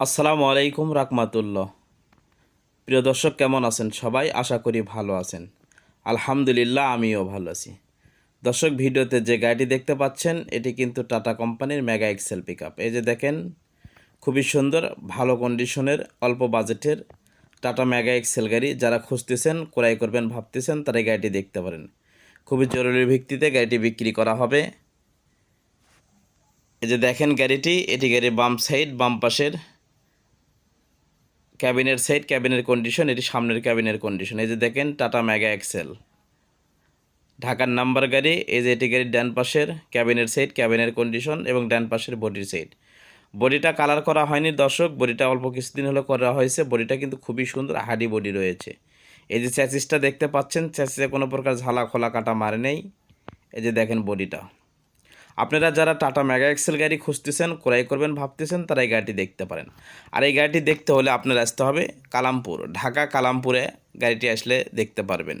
আসসালামু আলাইকুম রাকমাতুল্লাহ প্রিয় দর্শক, কেমন আছেন সবাই? আশা করি ভালো আছেন। আলহামদুলিল্লাহ, আমিও ভালো আছি। দর্শক, ভিডিওতে যে গাড়িটি দেখতে পাচ্ছেন, এটি কিন্তু টাটা কোম্পানির মেগা এক্সেল পিক এই যে দেখেন, খুবই সুন্দর, ভালো কন্ডিশনের, অল্প বাজেটের টাটা মেগা এক্সেল গাড়ি। যারা খুঁজতেছেন, ক্রয় করবেন, ভাবতেছেন, তারা গাড়িটি দেখতে পারেন। খুবই জরুরি ভিত্তিতে গাড়িটি বিক্রি করা হবে। এই যে দেখেন গাড়িটি, এটি গাড়ির বাম সাইড, বাম পাশের ক্যাবিনের সাইড, ক্যাবিনের কন্ডিশন এটি সামনের ক্যাবিনের কন্ডিশন এই যে দেখেন টাটা মেগা এক্সেল ঢাকার নাম্বার গাড়ি, এই যে এটি গাড়ির ডান পাশের, ক্যাবিনের সাইড, ক্যাবিনের কন্ডিশন এবং ডান পাশের বডির সাইড। বডিটা কালার করা হয়নি দর্শক, বডিটা অল্প কিছুদিন হলো করা হয়েছে। বডিটা কিন্তু খুবই সুন্দর হাডি বডি রয়েছে। এই যে চ্যাসিসটা দেখতে পাচ্ছেন চ্যাসিসে কোনো প্রকার ঝালা খোলা কাটা মারে নেই। এই যে দেখেন বডিটা। আপনারা যারা টাটা মেগা এক্সেল গাড়ি খুঁজতেছেন, ক্রয় করবেন ভাবতেছেন, তারা এই গাড়িটি দেখতে পারেন। আর এই গাড়িটি দেখতে হলে আপনার আসতে হবে কালামপুর। ঢাকা কালামপুরে গাড়িটি আসলে দেখতে পারবেন।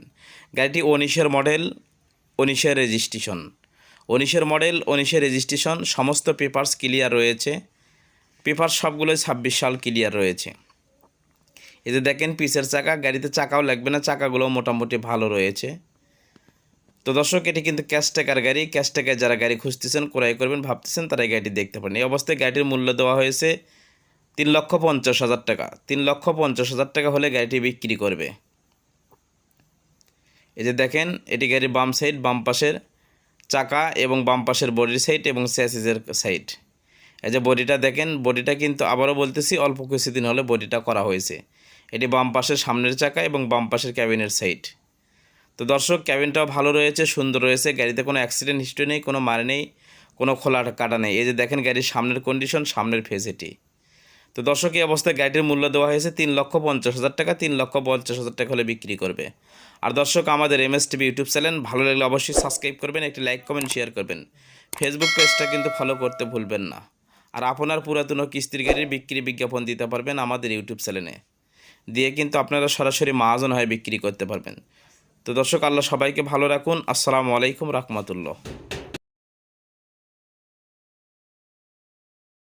গাড়িটি উনিশের মডেল, উনিশের রেজিস্ট্রেশন। উনিশের মডেল, উনিশের রেজিস্ট্রেশন, সমস্ত পেপারস ক্লিয়ার রয়েছে। পেপার সবগুলোই ছাব্বিশ সাল ক্লিয়ার রয়েছে। এতে দেখেন, পিসের চাকা, গাড়িতে চাকাও লাগবে না চাকাগুলো মোটামুটি ভালো রয়েছে। তো দর্শক, এটি কিন্তু ক্যাশ টাকার গাড়ি। ক্যাশ টাকায় যারা গাড়ি খুঁজতেছেন, ক্রয় করবেন, ভাবতেছেন, তারা গাড়িটি দেখতে পারেন। এই অবস্থায় গাড়িটির মূল্য দেওয়া হয়েছে তিন লক্ষ পঞ্চাশ হাজার টাকা। তিন লক্ষ পঞ্চাশ হাজার টাকা হলে গাড়িটি বিক্রি করবে। এই যে দেখেন, এটি গাড়ির বাম সাইড, বাম পাশের চাকা এবং বাম পাশের বডির সাইড এবং স্যাসিসের সাইড। এই যে বডিটা দেখেন, বডিটা কিন্তু আবারও বলতেছি, অল্প কিছুদিন হলে বডিটা করা হয়েছে। এটি বাম পাশের সামনের চাকা এবং বাম পাশের ক্যাবিনের সাইড। তো দর্শক, ক্যাবিনটাও ভালো রয়েছে, সুন্দর রয়েছে। গাড়িতে কোনো অ্যাক্সিডেন্ট হিস্ট্রি নেই, কোনো মারে নেই, কোনো খোলা কাটা নেই। এই যে দেখেন গাড়ির সামনের কন্ডিশন সামনের ফেস এটি তো দর্শক, এই অবস্থায় গাড়িটির মূল্য দেওয়া হয়েছে তিন লক্ষ পঞ্চাশ হাজার টাকা, তিন লক্ষ পঞ্চাশ হাজার টাকা হলে বিক্রি করবে। আর দর্শক, আমাদের M S TV YouTube channel, ভালো লাগলে অবশ্যই সাবস্ক্রাইব করবেন, একটি লাইক কমেন্ট শেয়ার করবেন। ফেসবুক পেজটা কিন্তু ফলো করতে ভুলবেন না। আর আপনার পুরাতন কিস্তির গাড়ির বিক্রি বিজ্ঞাপন দিতে পারবেন আমাদের ইউটিউব চ্যানেলে। দিয়ে কিন্তু আপনারা সরাসরি মাহাজন হয়ে বিক্রি করতে পারবেন। তো দর্শক আল্লাহ সবাইকে ভালো রাখুন। আসসালামু আলাইকুম রহমতুল্লাহ।